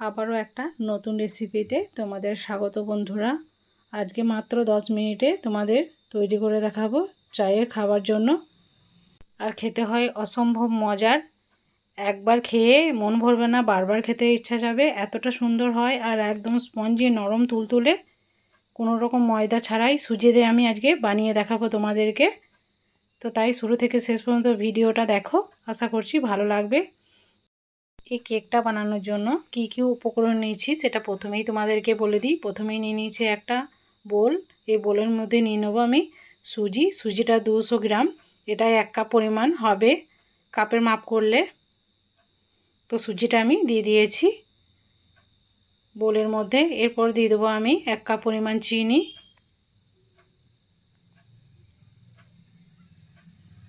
আবারও একটা নতুন রেসিপিতে তোমাদের স্বাগত বন্ধুরা। আজকে মাত্র দশ মিনিটে তোমাদের তৈরি করে দেখাবো চায়ের খাবার জন্য। আর খেতে হয় অসম্ভব মজার। একবার খেয়ে মন ভরবে না, বারবার খেতে ইচ্ছা যাবে, এতটা সুন্দর হয় আর একদম স্পঞ্জি নরম তুলতুলে। কোনো রকম ময়দা ছাড়াই সুজি দিয়ে আমি আজকে বানিয়ে দেখাবো তোমাদেরকে। তো তাই শুরু থেকে শেষ পর্যন্ত ভিডিওটা দেখো। আশা করছি ভালো লাগবে। এই কেকটা বানানোর জন্য কি কি উপকরণ নিয়েছি সেটা প্রথমেই তোমাদেরকে বলে দিই। প্রথমেই নিয়ে নিয়েছি একটা বোল। এই বোলের মধ্যে নিয়ে নেব আমি সুজি। সুজিটা দুশো গ্রাম। এটা এক কাপ পরিমাণ হবে কাপের মাপ করলে। তো সুজিটা আমি দিয়ে দিয়েছি। বোলের মধ্যে এরপর দিয়ে দেবো আমি এক কাপ পরিমাণ চিনি।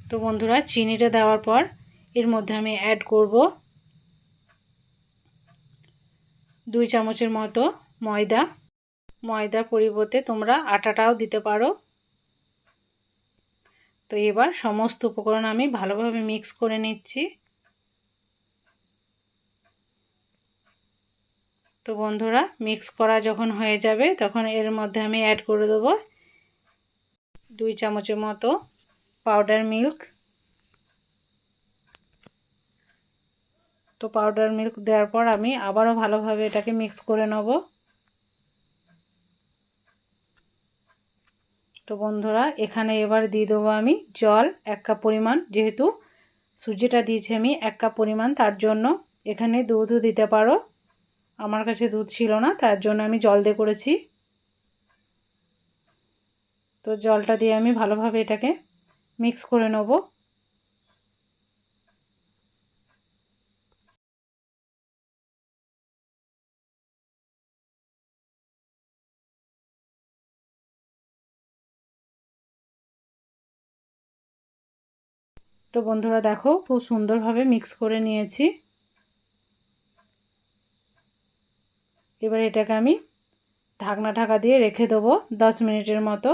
তো বন্ধুরা, চিনিটা দেওয়ার পর এর মধ্যে আমি অ্যাড করব দুই চামচের মতো ময়দা। ময়দার পরিবর্তে তোমরা আটাটাও দিতে পারো। তো এবার সমস্ত উপকরণ আমি ভালোভাবে মিক্স করে নিচ্ছি। তো বন্ধুরা মিক্স করা যখন হয়ে যাবে, তখন এর মধ্যে আমি অ্যাড করে দেবো দুই চামচের মতো পাউডার মিল্ক পাউডার মিল্ক দেওয়ার পর আমি আবারও ভালোভাবে এটাকে মিক্স করে নেব। তো বন্ধুরা, এখানে এবার দিয়ে দেবো আমি জল এক কাপ পরিমাণ। যেহেতু সুজিটা দিয়েছি আমি এক কাপ পরিমাণ, তার জন্য এখানে দুধও দিতে পারো। আমার কাছে দুধ ছিল না, তার জন্য আমি জল দিয়ে করেছি। তো জলটা দিয়ে আমি ভালোভাবে এটাকে মিক্স করে নেব। তো বন্ধুরা দেখো, খুব সুন্দরভাবে মিক্স করে নিয়েছি। এবার এটাকে আমি ঢাকনা ঢাকা দিয়ে রেখে দেবো দশ মিনিটের মতো।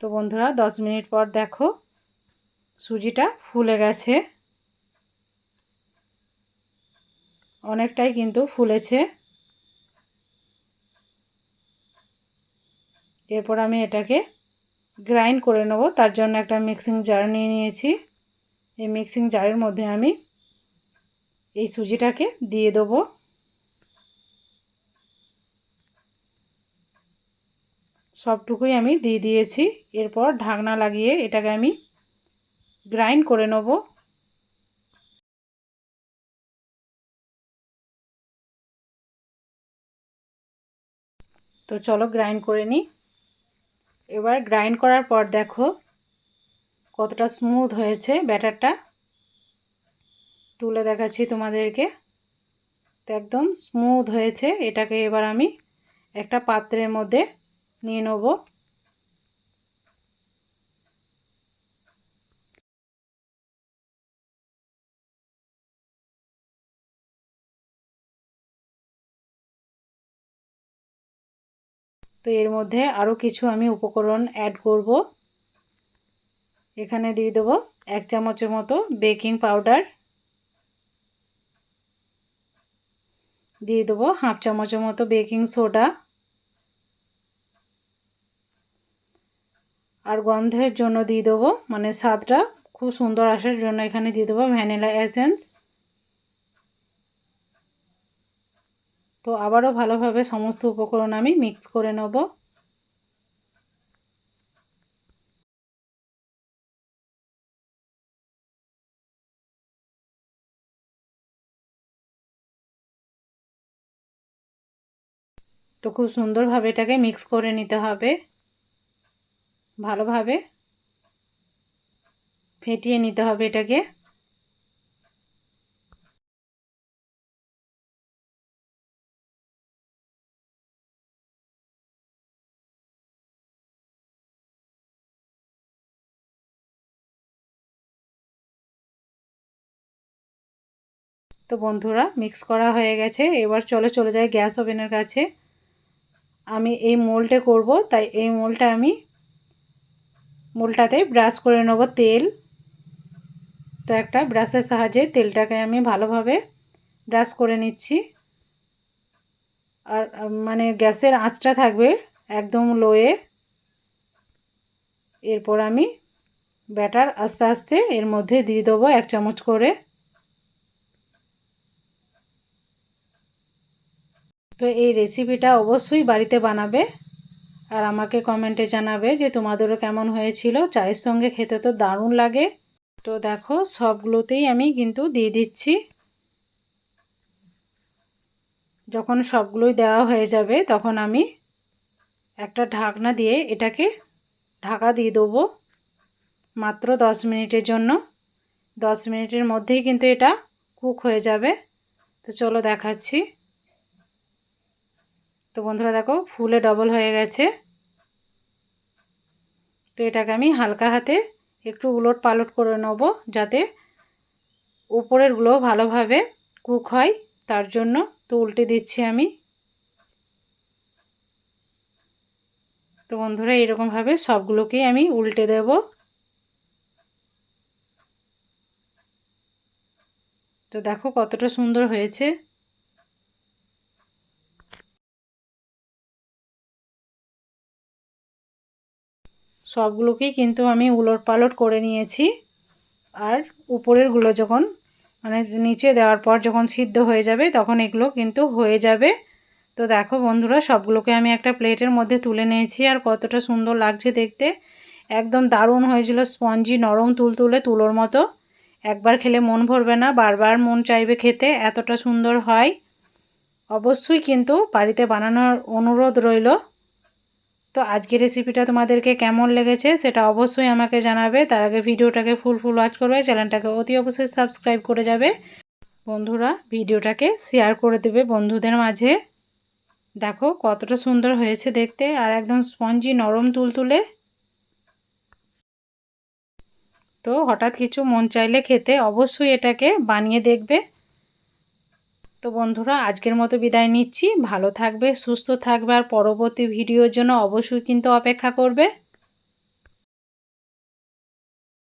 তো বন্ধুরা দশ মিনিট পর দেখো সুজিটা ফুলে গেছে। অনেকটাই কিন্তু ফুলেছে। এরপর আমি এটাকে গ্রাইন্ড করে নেব। তার জন্য একটা মিক্সিং জার নিয়ে নিয়েছি। এই মিক্সিং জারের মধ্যে আমি এই সুজিটাকে দিয়ে দেবো। সবটুকুই আমি দিয়ে দিয়েছি। এরপর ঢাকনা লাগিয়ে এটাকে আমি গ্রাইন্ড করে নেব। তো চলো গ্রাইন্ড করে নিই এবার গ্রাইন্ড করার পর দেখো কতটা স্মুথ হয়েছে ব্যাটারটা। তুলে দেখাচ্ছি তোমাদেরকে। তো একদম স্মুথ হয়েছে। এটাকে এবার আমি একটা পাত্রের মধ্যে নিয়ে নেব। তো এর মধ্যে আরও কিছু আমি উপকরণ অ্যাড করব। এখানে দিয়ে দেবো এক চামচের মতো বেকিং পাউডার দিয়ে দেবো হাফ চামচের মতো বেকিং সোডা আর গন্ধের জন্য দিয়ে দেবো মানে স্বাদটা খুব সুন্দর আসার জন্য এখানে দিয়ে দেবো ভ্যানিলা এসেন্স তো আবারও ভালোভাবে সমস্ত উপকরণ আমি মিক্স করে নেব। তো খুব সুন্দরভাবে এটাকে মিক্স করে নিতে হবে। ভালোভাবে ফেটিয়ে নিতে হবে এটাকে। তো বন্ধুরা মিক্স করা হয়ে গেছে। এবার চলে চলে যায় গ্যাস ওভেনের কাছে। আমি এই মোলটে করব, তাই এই মোলটা আমি মোলটাতে ব্রাশ করে নেব তেল। তো একটা ব্রাশের সাহায্যে তেলটাকে আমি ভালোভাবে ব্রাশ করে নিচ্ছি। আর মানে গ্যাসের আঁচটা থাকবে একদম লোয়ে এরপর আমি ব্যাটার আস্তে আস্তে এর মধ্যে দিয়ে দেবো এক চামচ করে। তো এই রেসিপিটা অবশ্যই বাড়িতে বানাবে আর আমাকে কমেন্টে জানাবে যে তোমাদেরও কেমন হয়েছিল। চায়ের সঙ্গে খেতে তো দারুণ লাগে। তো দেখো, সবগুলোতেই আমি কিন্তু দিয়ে দিচ্ছি। যখন সবগুলোই দেওয়া হয়ে যাবে, তখন আমি একটা ঢাকনা দিয়ে এটাকে ঢাকা দিয়ে দেবো মাত্র দশ মিনিটের জন্য। দশ মিনিটের মধ্যেই কিন্তু এটা কুক হয়ে যাবে। তো চলো দেখাচ্ছি। তো বন্ধুরা দেখো, ফুলে ডবল হয়ে গেছে। তো এটাকে আমি হালকা হাতে একটু উলট পালট করে নেব যাতে উপরেরগুলো ভালোভাবে কুক হয়, তার জন্য তো উল্টে দিচ্ছি আমি। তো বন্ধুরা এরকমভাবে সবগুলোকেই আমি উল্টে দেব। তো দেখো কতটা সুন্দর হয়েছে। সবগুলোকেই কিন্তু আমি উলট পালট করে নিয়েছি। আর উপরেরগুলো যখন মানে নিচে দেওয়ার পর যখন সিদ্ধ হয়ে যাবে, তখন এগুলো কিন্তু হয়ে যাবে। তো দেখো বন্ধুরা, সবগুলোকে আমি একটা প্লেটের মধ্যে তুলে নিয়েছি। আর কতটা সুন্দর লাগছে দেখতে। একদম দারুণ হয়েছিল স্পঞ্জি নরম তুলতুলে তুলোর মতো। একবার খেলে মন ভরবে না, বারবার মন চাইবে খেতে, এতটা সুন্দর হয়। অবশ্যই কিন্তু বাড়িতে বানানোর অনুরোধ রইল। তো আজকের রেসিপিটা তোমাদেরকে কেমন লেগেছে সেটা অবশ্যই আমাকে জানাবে। তার আগে ভিডিওটাকে ফুল ফুল ওয়াচ করবে চ্যানেলটাকে অতি অবশ্যই সাবস্ক্রাইব করে যাবে। বন্ধুরা, ভিডিওটাকে শেয়ার করে দেবে বন্ধুদের মাঝে। দেখো কতটা সুন্দর হয়েছে দেখতে, আর একদম স্পঞ্জি নরম তুলতুলে। তো হঠাৎ কিছু মন চাইলে খেতে অবশ্যই এটাকে বানিয়ে দেখবে। তো বন্ধুরা, আজকের মতো বিদায় নিচ্ছি। ভালো থাকবে, সুস্থ থাকবে, আর পরবর্তী ভিডিওর জন্য অবশ্যই কিন্তু অপেক্ষা করবে।